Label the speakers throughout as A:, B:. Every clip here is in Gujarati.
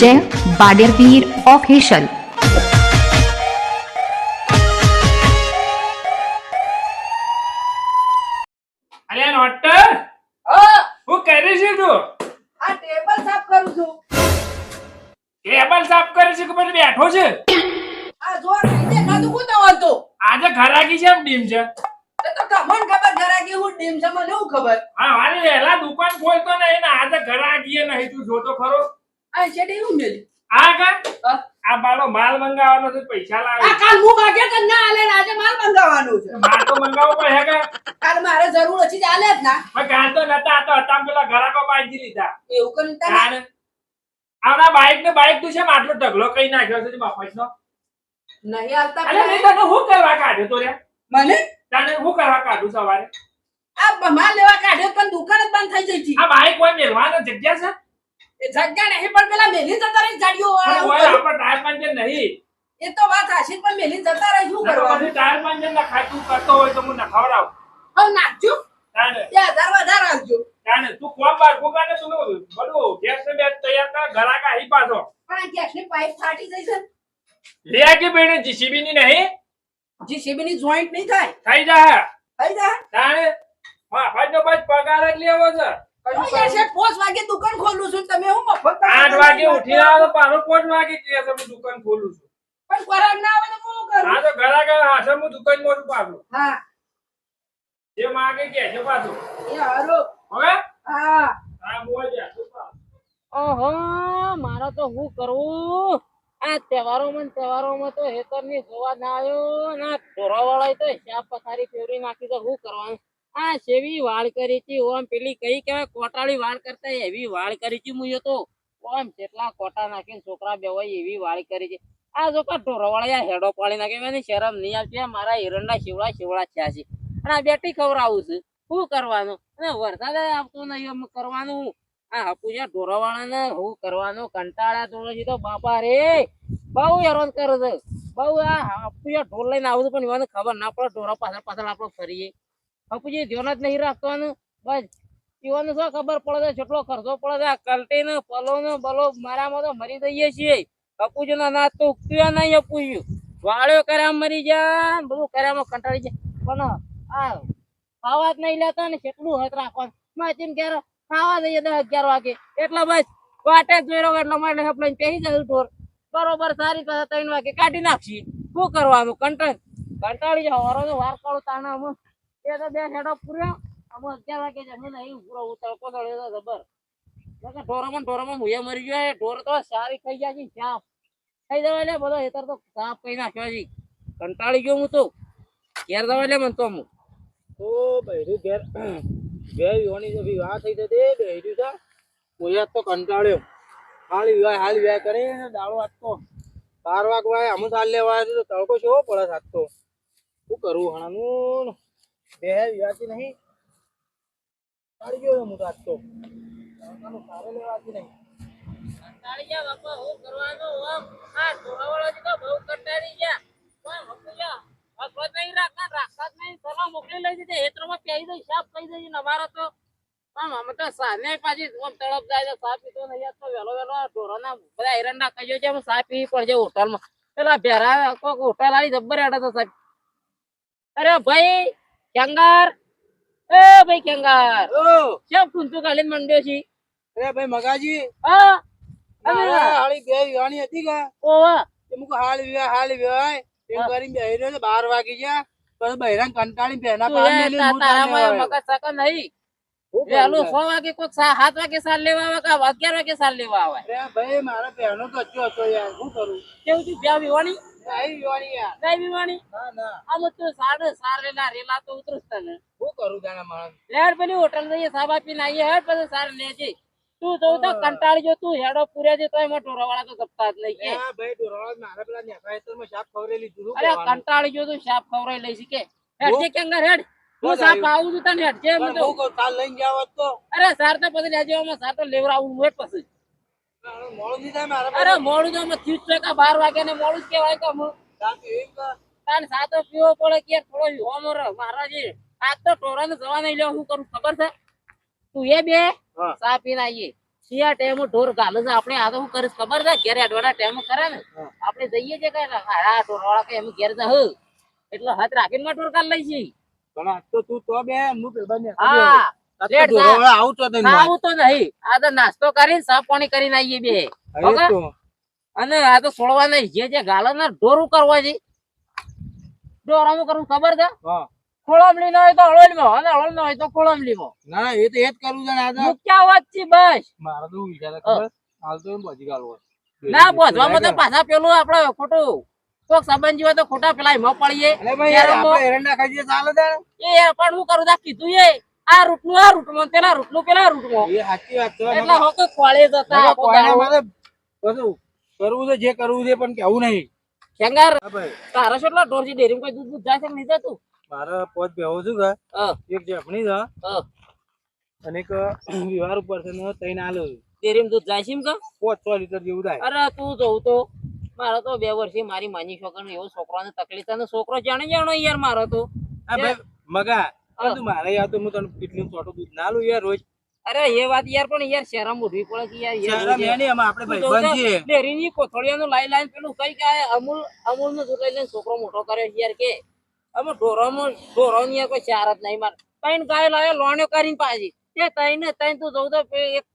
A: જય બાડેરવીર ઓફિશિયલ
B: અરે નોટર
C: હા
B: હું કરી છે? તું
C: આ ટેબલ સાફ કરું છું.
B: ટેબલ સાફ કરે છે કે બેઠો છે?
C: આ જો નહીં દેખાતું હું તો હતો
B: આજે છે એમ ડીમ છે.
C: તમને ખબર ઘરાકી હું ડીમ છે મને હું ખબર?
B: હા મારી એલા દુકાન ખોલતો ને આજે ઘરાકી નહીં તું જોતો ખરો.
C: આ શેડી હું મેલી
B: આ કા? આ બાળો માલ મંગાવવાનો છે પૈસા
C: આ કાલ હું ભાગે કે ના આલે આજે માલ મંગાવવાનો છે?
B: માલ તો મંગાવવો પડે કા?
C: કાલ મારે જરૂર હતી આલે જ ના.
B: પણ કાલ તો નતા આ તો હતા પેલા ઘરાકો બાજી લીધા.
C: એવું કરીને તમે
B: આના બાઈક ને બાઈક તું છે ને આટલો ઢગલો કઈ નાખ્યો છે નો
C: નહીં આવતા
B: અરે નહીં તને હું કરવા કાઢ્યો તો રે?
C: મને?
B: તને હું કરવા કાઢું સવારે?
C: આ માલ લેવા કાઢ્યો પણ દુકાન જ બંધ થઈ જઈ
B: આ ભાઈ કોઈ મેલવાનો જગ્યા છે?
C: એ જગ્યા નહીં પણ પેલા મેલી જતા રહી જાડીઓ
B: ઓય
C: ઉપર.
B: ટાયર પંચર નહીં.
C: એ તો વાત હાશી પણ મેલી જતા રહી શું કરવાનું?
B: ટાયર પંચર ના ખાતું કરતો હોય તો હું નખાવડાવ.
C: હવે નાખજો.
B: તાને
C: બે હજાર વધારે રાખજો.
B: તાને તું કોમ બાર કોકાને તું બધું ગેસ ને બે તૈયાર કર ઘરાકા હી પાછો.
C: પણ ગેસની પાઇપ ફાટી જઈ છે.
B: લે કે બેણે જીસીબી ની નહીં?
C: જીસીબી ની જોઈન્ટ નહીં થાય.
B: થઈ જાય
C: થઈ જાય
B: તાણે હા ભાઈનો બસ પગાર જ લેવો છે.
C: વાગે દુકાન ખોલું છું. તમે હું મફત
B: આઠ વાગે ઉઠી આવો તો પાછો પાંચ વાગે કહે છે હું દુકાન ખોલું છું.
C: પણ ખોરાક ના આવે તો હું કરું?
B: હા તો ઘરાકા હાશે હું દુકાનમાં પાછું.
C: હા.
B: જે માગે કે છે પાછું.
C: એ હારો.
B: હવે?
C: હા.
B: હા બોલ જા
D: ઓહો મારે તો હું કરવું આ તહેવારોમાં તહેવારોમાં તો હેતરની જોવા ના આવ્યો ના ઢોરાવાળાએ તો હિસાબ પથારી ફેરવી નાખી તો શું કરવાનું? આ સેવી વાળ કરી હતી, ઓમ પેલી કઈ કહેવાય, કોટાળી વાળ કરતા એવી વાળ કરી હતી મુએ તો. ઓમ જેટલા કોટા નાખીને છોકરા બેવાય એવી વાળ કરી છે આ જો કા ઢોરાવાળા હેડો પાડી નાખે મને શરમ નહીં આવતી મારા હિરણના શિવડા શિવડા થયા છે. અને આ બેટી ખવડાવું છું. શું કરવાનું? અને વરસાદ આવતો નહીં કરવાનું આ હપુજા ઢોરાવાળાને હું કરવાનું કંટાળા ધોરણ તો બાપા રે, બહુ હેરાન કરે છે. બહુ આ હપુજા ઢોર લઈને આવું પણ એવાને ખબર ના પડે ઢોરા પાછળ પાછળ આપણે ફરીએ. હપુજી ધ્યાન જ નહીં રાખવાનું. બસ એવાનું શું ખબર પડે છે? જેટલો ખર્ચો પડે છે, આ કલટીને, પલોને, બલો મારામાં તો મરી જઈએ છીએ. હપુજીના ના તો ઉગતું નહીં હપુજ્યું વાળ્યો કર્યા મરી જાય બધું કર્યામાં કંટાળી જાય. પણ આ ખાવા જ નહીં લેતા ને કેટલું હત રાખવાનું. માચીને ક્યારે ખાવા દઈએ દસ અગિયાર વાગે. એટલે બસ, વાટે જોઈ રહ્યો એટલે મારે હપલાઈને પહેરી જાય ઢોર બરોબર સારી પાસે ત્રણ વાગે કાઢી નાખશી શું કરવાનું? કંટાળ, કંટાળી જાવ હરો વાર કાળો તાણા અમે એ તો બે હેડો પૂર્યો. અમે અગિયાર વાગે જમીન અહીં પૂરો તડકો ચડ્યો જબર ઢોરામાં ઢોરામાં ને મરી ગયો ઢોર તો સારી ખાઈ ગયા છે. સાફ ખાઈ જવા લે બધો. હેતર તો સાફ કઈ નાખ્યો છે કંટાળી ગયો હું તો. ઘેર જવા લે મને તો હું તો ભાઈ ઘેર. બે વિવાહ થઈ શું કરવું હણાનું? બે વિવાહથી નહીં. કાઢી ગયો હું બહુ કંટાળી ગયા. પણ નહીં રાખતા રાખતા જ નહીં. સલાહ મોકલી લઈ દીધી હેતરમાં પહેરી દઈ સાફ કહી ને અમારે તો. આમ અમે તો સાને પાછી આમ તળપ જાય તો સા પીતો નહીં તો વેલો વેલો ઢોરોના બધા એરંડા કહીયો છે. સા પીવી પડશે હોટલમાં. પેલા ભેરા કોક હોટલ વાળી જબ્બર હેડે તો સાહેબ. અરે ભાઈ કેંગાર. એ ભાઈ કેંગાર.
E: ઓ.
D: કેમ કુંતુ કાઢીને મંડ્યો છે?
E: અરે ભાઈ મગાજી.
D: હા?
E: મારા હાળી બે વિવાની હતી કે?
D: ઓવા.
E: તે મુક હાલ વિવાહ હાલ વિવાહ એમ કરીને બેહી રહ્યો બાર વાગી ગયા પછી બહેરાન કંટાળી હું
D: તારામાં મગજ સકન નહીં.
E: કરું
D: સો વાગે સા- સાત વાગે સાલ લેવા આવે કે અગિયાર વાગે સાલ લેવા આવે?
E: ભાઈ મારા બહેનો તો હજુ હતો યાર શું કરું?
D: કેવું છું ત્યાં વિવાણી?
E: યાર.
D: કઈ વિવાણી?
E: ના ના.
D: આમ તું સાડે સાર રેલા રેલા તો ઉતરસ તને.
E: શું કરું જાણા માણસ?
D: લેડ પેલી હોટલ જઈએ સાબા પીને આવીએ હેડ પછી સાર લેજે. તું જોઉં તો કંટાળી તું હેડો પૂરે છે તો એમાં ઢોરવાળા તો ગપતા જ નહીં કે.
E: ભાઈ ઢોરવાળા મારા પેલા નેફા હેતરમાં સાપ ખવરેલી લીધું.
D: અરે? કંટાળી તું સાપ ખવરાઈ લઈશ કે. હેડ જે કેંગર હેડ. હું સાપ. આવું છું તને હેડ જે
E: હું કહું, કાલ લઈને જાવ તો.
D: અરે સાર તો પછી લેજો માં સાર તો લેવરાવું હેડ પછી. અરે મોડું તો અમે થયું છે કે બાર વાગ્યા ને મોડું જ કહેવાય કે હું તાન સાતો પીવો પડે કે થોડો હોમર મહારાજી આજ તો ટોરાને જવા નહીં લેવા શું કરું ખબર છે? તું એ બે ચા પીને આવીએ શિયા ટાઈમ ઢોર ગાલે છે. આપણે આ તો શું કરીશ ખબર છે? ઘેર અડવાના ટાઈમ કરે ને. આપણે જઈએ છે કે આ ઢોર વાળા કે એમ ઘેર જા હ. એટલે હાથ રાખીને માં ઢોર કાઢ લઈ છી
E: તો તું બે હું
D: હા. નાસ્તો કરીને સાફ પાણી કરીને આવીએ બે. અને આ તો છોડવા નહીં જે જે ગાલે ના ઢોરું કરવા છે. ઢોરામાં કરવું ખબર છે?
E: હા
D: ખોળામલી ના હોય તો હળવદમાં અને હળવદ ના હોય તો ખોળામલીમાં
E: ના એ તો એ જ કરવું છે ને આ
D: મુખ્ય વાત છે બસ.
E: મારા તો વિચાર ખબર? હાલ તો એમ બચી ગાલો
D: ના બોધવામાં તો પાછા પેલું આપડે ખોટું. કોક સંબંધી હોય તો ખોટા પેલા એમાં પડીએ.
E: આપણે એરંડા ખાઈ જઈએ ચાલે
D: એ પણ હું કરું તા કીધું એ. આ રૂટનું આ રૂટ રૂટમાં પેલા રૂટનું પેલા રૂટમાં.
E: એ સાચી વાત છે
D: એટલે હોકે ખોળે જતા
E: બધું કરવું છે જે કરવું છે પણ કેવું નહીં. ભાઈ.
D: તારા કેટલા ઢોર છે ડેરી કોઈ દૂધ દૂધ જાય છે નહીં જતું
E: મારે પોત બેહો છું કે એક જપણી છે. અને એક વિવાર ઉપર છે તઈને આલો છું.
D: ડેરીમાં દૂધ જાય છે એમ કે?
E: પોત છ લીટર જેવું થાય.
D: અરે તું જોઉં તો. મારો તો બે વર્ષથી મારી માની છોકરાને એવો છોકરાને તકલીફ અને છોકરો જાણે જાણો યાર મારો તો.
E: મગા તું મારે યાર તો હું તને કેટલું છોટું દૂધ ના લઉં યાર રોજ.
D: અરે એ વાત યાર પણ યાર શહેરમાં ઉઠવી પડે કે યાર યાર
E: શહેરમાં મેં નહીં, આમાં આપણે ભાઈબંધ છીએ.
D: ડેરીની કોથળીઓનું લાઈ લાઈન પેલું કઈ કે અમૂલ અમૂલનું દૂધ લઈ લઈને છોકરો મોટો કર્યો યાર કે. અમે ઢોરામાં ઢોરોની યાર કોઈ ચાર જ નહીં મારે. તૈન ગાય લાવ્યો લોણ્યો કરીને પાછી. એ તૈન તૈન તું જોઉં તો એક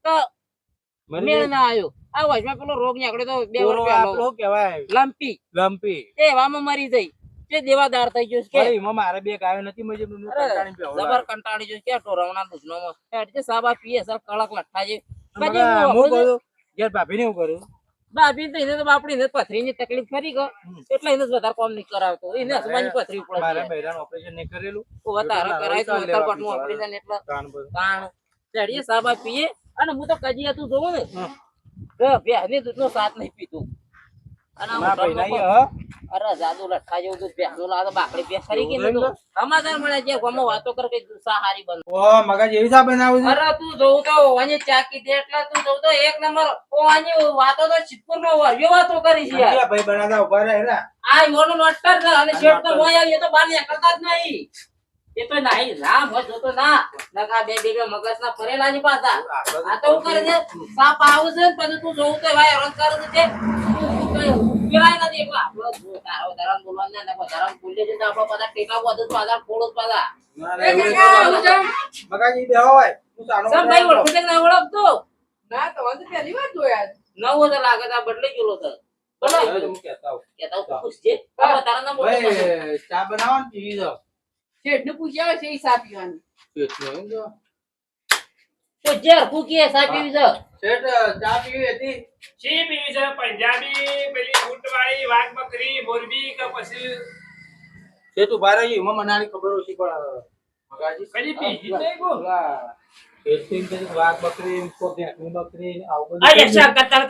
D: મેળ ના આવ્યો. આ વચમાં પેલો રોગ નીકળ્યો તો બે વર્ષ પહેલો
E: શું કહેવાય?
D: લંપી.
E: લંપી.
D: તે એવામાં મરી જઈ તે દેવાદાર થઈ ગયો કે
E: એમાં મારે બે ગાયો નથી મજે
D: જબર. કંટાળી ગયો કે ઢોરાવના દૂધનોમાં એટલે સાબા પીએ સર કડક લઠ્ઠા છે. પછી હું
E: કહું
D: આપણું
E: ભાભી ને હું કર્યું
D: તો એને તો બાપડીને પથરીની તકલીફ ખરી ગયો એટલે એને વધારે કામ નહીં કરાવતો. એને પથરી પડે
E: મારા બૈરાનું ઓપરેશન નહીં કરેલું.
D: ઓ વધારે કરાય તો
E: લેવા
D: ઉત્તરકોટનું ઓપરેશન એટલે તાણ ચડીએ સાબા પીએ. અને હું તો કજીયા તું જોઉં ને. તો ભેહની દૂધનો સાથ નહીં પીતું. અરે જાદુ લટકા જેવું દૂધ ભેહનું લાગે બાકડી ભેંસ ખરી કે મળે છે ગામમાં વાતો કરે કે દૂધ હારી બન
E: ઓહ, મગજ એવી શા બનાવું
D: અરે તું જોઉં તો ઓવાની ચાકી દે એટલે તું જોઉં તો એક નંબર વાતો તો સિદ્ધપુરમાં વર્યો વાતો કરી છે. યાર
E: ભાઈ બનાવતા ઊભા રહે ને.
D: આ યોનો નોટર છે અને શેઠ તો મોય આવી, તો જ નહીં. એ તો નહીં ના મત જોતો ના. નકા બે બે મગજ ના ફરેલા ની પાછા. આ તો કરે છે? સાપ આવું છે પછી તું જોઉં તો ભાઈ હેરાન કરે છે નવો તો લાગે તો આ તો
E: ચા બનાવો ને પીવી ચા પીવી હતી?
B: શી પીવી છે પંજાબી પેલી ઊંટવાળી વાઘ બકરી મોરબી કે પછી
E: શેઠ તું એમાં મને આની ખબર ઓછી પડે. મગાજી.
B: જ
E: કે વાઘ બકરી, બકરી, આવું
D: આ.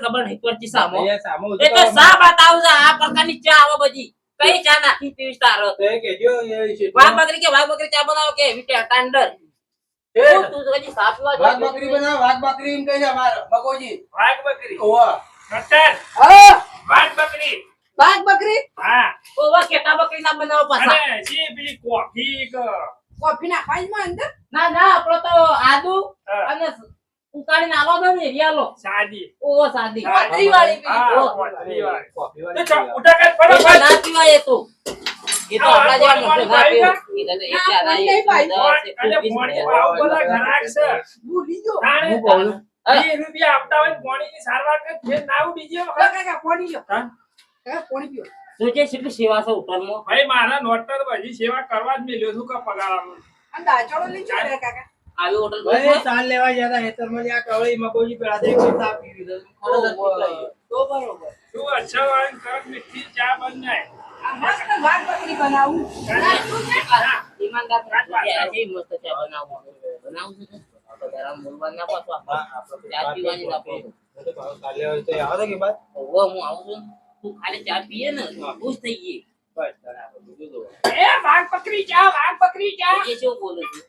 D: ખબર નહીં પડતી સામો
E: અહીંયા સામો
D: એ તો સા બતાવું આ પ્રકારની ચા આવે બધી કઈ ચા નાખી તારો
E: તો કહેજો, એ શેઠ.
D: વાઘ બકરી કે વાઘ બકરી ચા બનાવો કે વિટે ટાંડર તું તો હજી સાફ
E: વાઘ બકરી બનાવો, વાઘ બકરી એમ કહે છે અમારે, મગોજી.
B: વાઘ બકરી.
E: ઓવા.
B: ડોક્ટર,
C: હા?
B: વાઘ બકરી.
C: બાગ બકરી?
B: હા.
D: ઓવા કેટા બકરી ના બનાવો પાછા.
B: અને શી પેલી કોફી કે
C: કોફી નાખવાની માં અંદર?
D: ના ના આપણો તો આદુ
B: હા,
D: અને ઉકાળીને આલો દો ને રિયાલો.
B: સાદી.
D: ઓવો સાદી.
C: વાળી પેલી.
B: હા,
D: ઓ.
B: કોથળી વાળી.
E: કોફી વાળી
B: ઉઠા કર, પડો.
D: ના પીવાય તો. એ તો આપણા જેવા મોટો ના પીવો. એ તો એક
B: રૂપિયા આપતા હોય સારવાર બીજી.
C: કાકા પાણી લ્યો. કાકા પાણી પીઓ
D: જોજે કેટલી સેવા છે હોટલમાં
B: ભાઈ મારા નોટર હજી સેવા કરવા જ મેલ્યો છું કે પગાર આપું.
C: અને દાચોળો લઈ રે કાકા?
D: આવી હોટલ
E: ભાઈ, સાલ લેવા જતા હતા હેતરમાં જ્યાં કવળી મગોજી પેલા તો એક ચા પીવી તો
C: બરોબર.
B: શું અચ્છા કડક મીઠી ચા બન જાય.
C: આ મસ્ત બાગ બકરી બનાવું
D: ઈમાનદાર મસ્ત ચા બનાવું બનાવું છે તો ગરમ બોલવા ના પાછો ચા પીવાની ના
E: તો આવો કે બાદ?
D: હવે હું આવું છું તું ખાલી ચા પીએ ને ખુશ થઈ ગઈ
E: બસ, જોવું.
B: એ વાઘ બકરી ચા વાઘ બકરી ચા
D: એ શું બોલે છે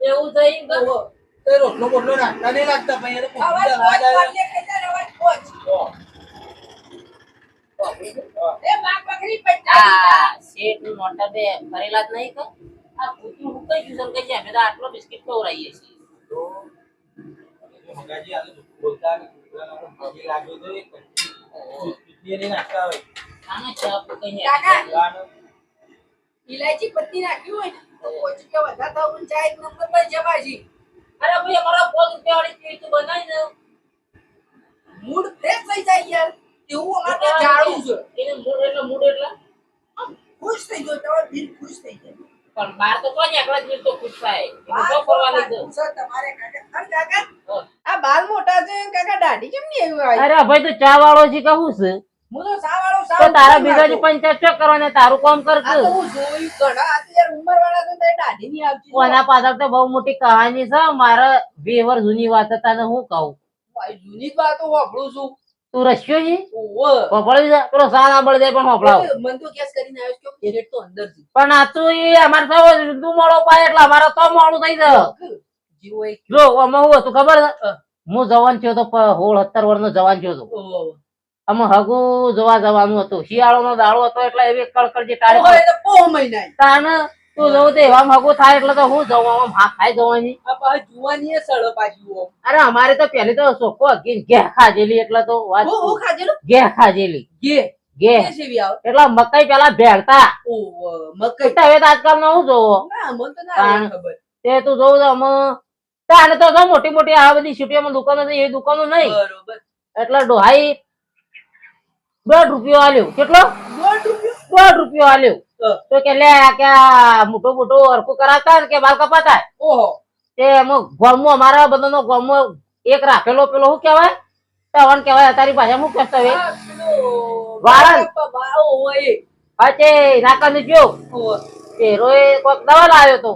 D: એવું
E: થઈ રોટલો બોટલો રાખતા નહીં લાગતા ભાઈ
D: શેઠ મોટા બે કરેલા જ નહીં કે આ ભૂખ્યું હું કઈ ગયું છે? અમે તો આટલો બિસ્કિટ ખવડાવીએ છીએ.
E: મગાજી આલે બોલતા ને કૂતરાના પણ લાગ્યો તો એ કેટલી નાખતા હોય.
D: આને ચા કઈ નહીં.
C: ઇલાયચી પત્તી નાખ્યું હોય ને તો પોચ રૂપિયા વધારે થાવ પણ ચા એક નંબર પર જવાજી
D: અરે ભાઈ અમારા પાંચ રૂપિયા વાળી ચીજ તો બનાવી દઉં
C: મૂડ ફ્રેશ થઈ જાય યાર. એવું અમારે જાણવું છે.
D: એને મૂડ એટલે મૂડ એટલે?
C: ખુશ થઈ ગયો તમારો દિલ ખુશ થઈ જાય
D: પણ બાર તો કોઈ એકલા જ તો ખુશ થાય? તો કરવાનું છે?
C: સર તમારે કાકા અરે કાકા. આ બાલ મોટા છે કાકા દાઢી કેમ નહીં એવું આવી
D: અરે ભાઈ તું ચા વાળો છે કહું છે?
C: હું તો સાવાળો
D: તો તારા બીજાની
C: નાખું.
D: પંચાયત શું કરવાને તારું કામ કર
C: આ તો હું જોયું ઘણા આ તો યાર તો તારી દાઢી નહીં આવતી.
D: કોના પાછળ તો બહુ મોટી કહાની છે મારા બે વર્ષ જૂની વાત હતા ને હું કહું?
C: ભાઈ જૂની જ વાતો વાપરું છું.
D: તું રસ્યો છે. પપડી જા પેલો સા ના જાય પણ હોપડાવ
C: મન તો કેસ કરીને આવ્યો કે પેરેટ તો અંદર છે.
D: પણ આ તું એ અમાર તો તું મોળો પાય એટલે અમારો તો મોળો થઈ
C: એક.
D: જો અમે હું હતું ખબર હું. જવાન થયો તો સોળ સત્તર વર્ષનો જવાન થયો તો
C: ઓહો.
D: અમે હગુ જોવા જવાનું હતું. શિયાળો નો દાડો હતો એટલે એવી કળકળ
C: જે
D: તારે
C: એ તો મહિના
D: તાને તું જવું તો એવા હગુ થાય એટલે તો હું જવું આમ હા ખાઈ જવાની.
C: પાછું જુવાની સળ
D: અરે અમારે તો પેલી તો સોકો ઘે ખાજેલી એટલે તો વાત ઘે ખાજેલી
C: ઘે
D: ઘે
C: ઘે સેવી આવે.
D: એટલે મકાઈ પેલા ભેળતા.
C: ઓહો,
D: હવે તો આજકાલ નો હું જોવો?
C: ના મને તો ના
D: તાણ.
C: આવે ખબર.
D: તે તું જોવું તો અમે તાને તો મોટી મોટી આ બધી સિટીઓમાં દુકાનો છે એ દુકાનો નહીં.
C: બરોબર.
D: એટલે ડોહાઈ દોઢ રૂપિયો આલ્યો. કેટલો?
C: દોઢ રૂપિયો?
D: દોઢ રૂપિયો આલ્યો. તો કે લે કે મોટો મોટો હરખું કરાવતા ને કે બાલ કપાતા.
C: ઓહો.
D: તે એમાં ગોમમાં અમારા બધાનો ગોમમાં એક રાખેલો પેલો શું કેવાય તવન કેવાય તારી ભાષા શું કહેતો હવે?
C: આ હા
D: તે નાકાનું જો
C: ઓહો.
D: એ કોઈક દવા લાવ્યો તો.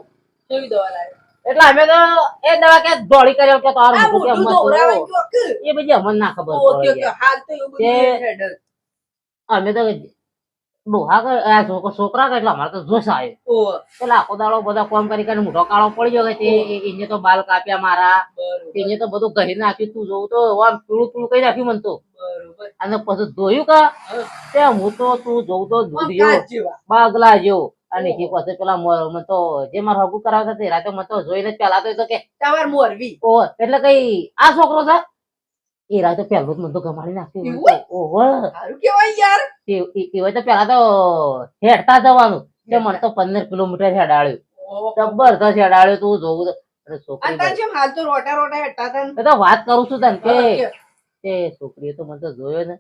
C: કેવી દવા લાવ્યો?
D: એટલે અમે તો એ દવા કે દોડી કર્યો કે તારું? એ બધી અમને ના ખબર. અમે તો ડોહા કે છોકરા કેટલા અમારે તો જોશ આવ્યો એટલે આખો દાડો બધા કોમ કરી કરીને મોટો કાળો પડી ગયો કે તે એને તો બાલ કાપ્યા મારા. એને તો બધું કહી નાખ્યું તું જોવું તો આમ પીળું પીળું કઈ નાખ્યું મને તો. અને પછી જોયું કે? તે હું તો તું જોઉં તો. બાગલા જેવો. અને જે પછી પેલા મને તો જે મારા હગું કરાવતા તે રાતે મને તો જોઈને પેલા તો કે
C: તમાર મોરવી.
D: ઓ એટલે કઈ આ છોકરો છે? એ રાતે પહેલો જ મને તો ગમાડી નાખ્યું. ઓહો.
C: સારું કેવાય યાર.
D: એ- એ- એ તો પેલા તો હેડતા જવાનું. તે મને તો પંદર કિલોમીટર
C: હેડાડ્યું.
D: જબરદસ્ત હેડાડ્યું તું જોવું તો.
C: તો
D: તો વાત કરું છું તને કે તે છોકરીએ તો મને તો જોયો ને.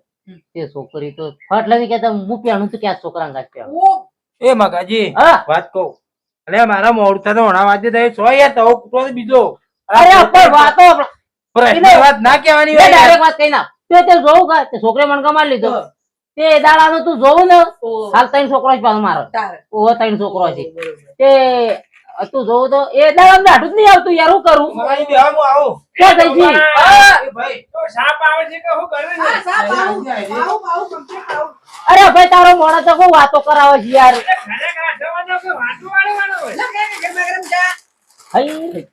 D: તે છોકરી તો ફટ લઈને કેતા હું પહેણું છું ક્યાં છોકરા અંગાત પહેણું.
E: એ મગાજી
D: હા.
E: વાત કહું. અરે મારા મોડતા તો હણા વાજે થાય. સો યાર તો બીજો.
D: અરે પણ વાતો
E: વાત ના કહેવાની હોય
D: ડાયરેક્ટ વાત કહી ના. તે તે જોવું કે તે છોકરે મને ગમાડી લીધો. તે દાડાનું તું જોવું ને હાલ ત્રણ છોકરો છે પાછો મારો. ઓહો ત્રણ છોકરો છે. તે તું જોવું તો એ દાડા દાઢું જ નહીં આવતું યાર હું કરું?
E: મગાજી બેહવા હું આવું.
D: ક્યાં થઈ ગઈ?
B: આ,
E: એ ભાઈ.
B: તો સાપ આવે છે કે શું કરે છે?
C: સાપ આવું. આવું, આવું, complete આવું.
D: અરે ભાઈ તારો મોણો તો કોઈ વાતો કરાવે છે યાર.
B: જવાનો કે વાળવાનો હોય?
C: ગરમા ગરમ.
D: હઈ.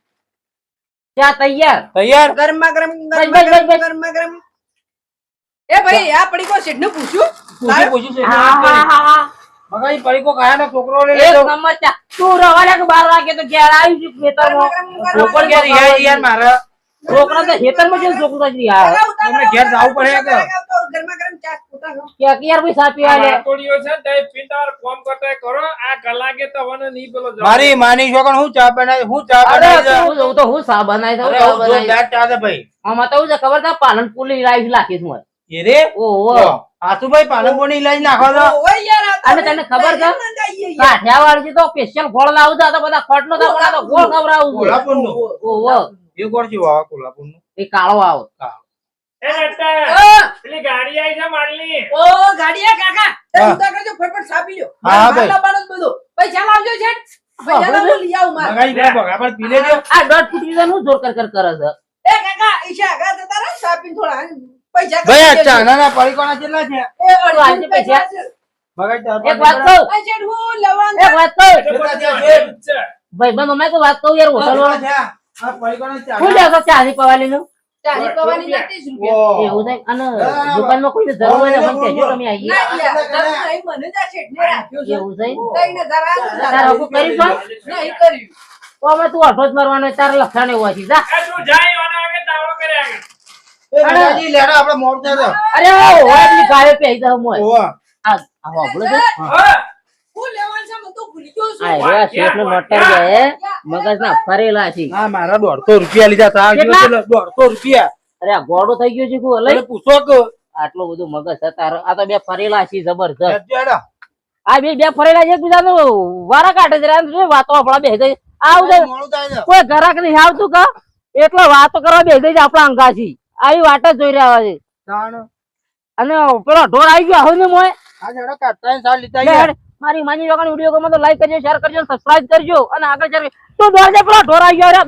D: ત્યાં તૈયાર.
E: તૈયાર?
C: ગરમા ગરમ, ગરમા ગરમ. ગરમા ગરમ. એ ભાઈ આ પડીકો શેઠને પૂછ્યું?
E: પૂછ્યું પૂછ્યું છે?
D: હા, હા, હા, હા.
E: પડીકો ખાયા નો છોકરો લે
D: એક
E: લેજો.
D: નંબર ચા તું રવાના કે બાર વાગે તો ઘેર આવી છું ખેતરમાં
C: માં ગરમા
E: ઘેર યાર યાર મારા.
D: છોકરા તો ખેતરમાં જો છોકરો જ યાર
C: ગરમ.
E: તમને ઘેર જાવું પડે કે?
C: ગરમા
B: છે.
E: મારી માની છો હું ચા બનાવી હું ચા બનાવી છે.
D: તો હું ચા બનાવી
E: ચા છે ભાઈ.
D: આમાં તો એવું ખબર ના
E: પાલનપુરની લાઈફ
D: ઓહો.
E: આસુભાઈ પાલનપુરની નાખો તો
D: અને તને ખબર છે? કાઠિયાવાડ તો સ્પેશિયલ ગોળ લાવતા તો બધા ખોટ નો તો ગોળ ખવડાવું
E: કોલ્હાપુર નો
D: ઓહો
E: એ કોણ છે? વાવા કોલ્હાપુરનું
D: એ કાળો આવો.
B: એ નટતા, પેલી ગાડી આવી છે માલની.
C: ઓ ગાડીયા કાકા. તે
E: હા.
C: કરજો ફટફટ સાપી લ્યો.
E: હા, ભાઈ.
C: લાવવાનો જ બધો. પૈસા લાવજો છે પૈસા લાવો લઈ આવું માર
E: મગાઈ બે ભગા પી લેજો.
D: આ દોઢ ફૂટી છે જોર કર કર કરે છે.
C: એ કાકા ઈશા આગા જતા રહે સાપી થોડા પૈસા
E: ભાઈ આ
C: કાઢી
E: ચાના ના પડીકોના કેટલા છે?
C: એ અડધી પૈસા. છે.
E: બગાડ ચાર
D: એક વાત કહું. એક વાત કહું. ભાઈ બંધ તો વાત કહું યાર હોટલ વાળો?
E: આ
D: ચાલી પવાલી નું
C: ચાલી પવાની ના ત્રીસ રૂપિયા.
D: એવું થાય? અને દુકાનમાં કોઈને જરૂર હોય તો મને કહેજો તમે આવીએ
C: ના લ્યા, જરૂર નહીં, મને જ આ શેઠને રાખ્યો છે.
D: એવું થાય
C: ત્રણ હજાર આ જ
D: તારે
C: રાખ્યો.
D: હકુ કરી છો
C: નહીં કર્યું.
D: તો અમે તું અઠો જ મારવાનો તાર લખાણ એવું હશે જા.
B: એ તું જાય કરે.
D: અરે. ઓ ઓય પહેરી દઉં મોય. આ
B: હા.
C: છું.
D: આ એવા શેઠને મોટર ગયા મગજના ફરેલા છે.
E: ના મારા દોઢસો રૂપિયા લીધા તા
D: કેટલા?
E: કેટલા? દોઢસો રૂપિયા.
D: અરે આ ગોળો થઈ ગયો છે કુ
E: તમે પૂછો કે.
D: આટલું બધું મગજ છે આ તો બે ફરેલા છે જબરજસ્ત. આ બે બે ફરેલા છે એકબીજાનું વારા કાઢે છે વાતો આપણા બે ગઈ આવું. કોઈ ઘરાક નહીં આવતું કા? એટલે વાતો કરવા બે ગઈ છે આપણા અંગાથી આવી વાટ જ જોઈ રહ્યા છે. અને પેલો ઢોર આવી ગયો હવે ને મોય
E: આ સાલ લીધા.
D: મારી માની રોકાણ વીડિયો ગમે તો લાઈક કરજો શેર કરજો સબસ્ક્રાઇબ કરજો. અને આગળ ચાલ તો દોડ દે પેલો ગયો રે.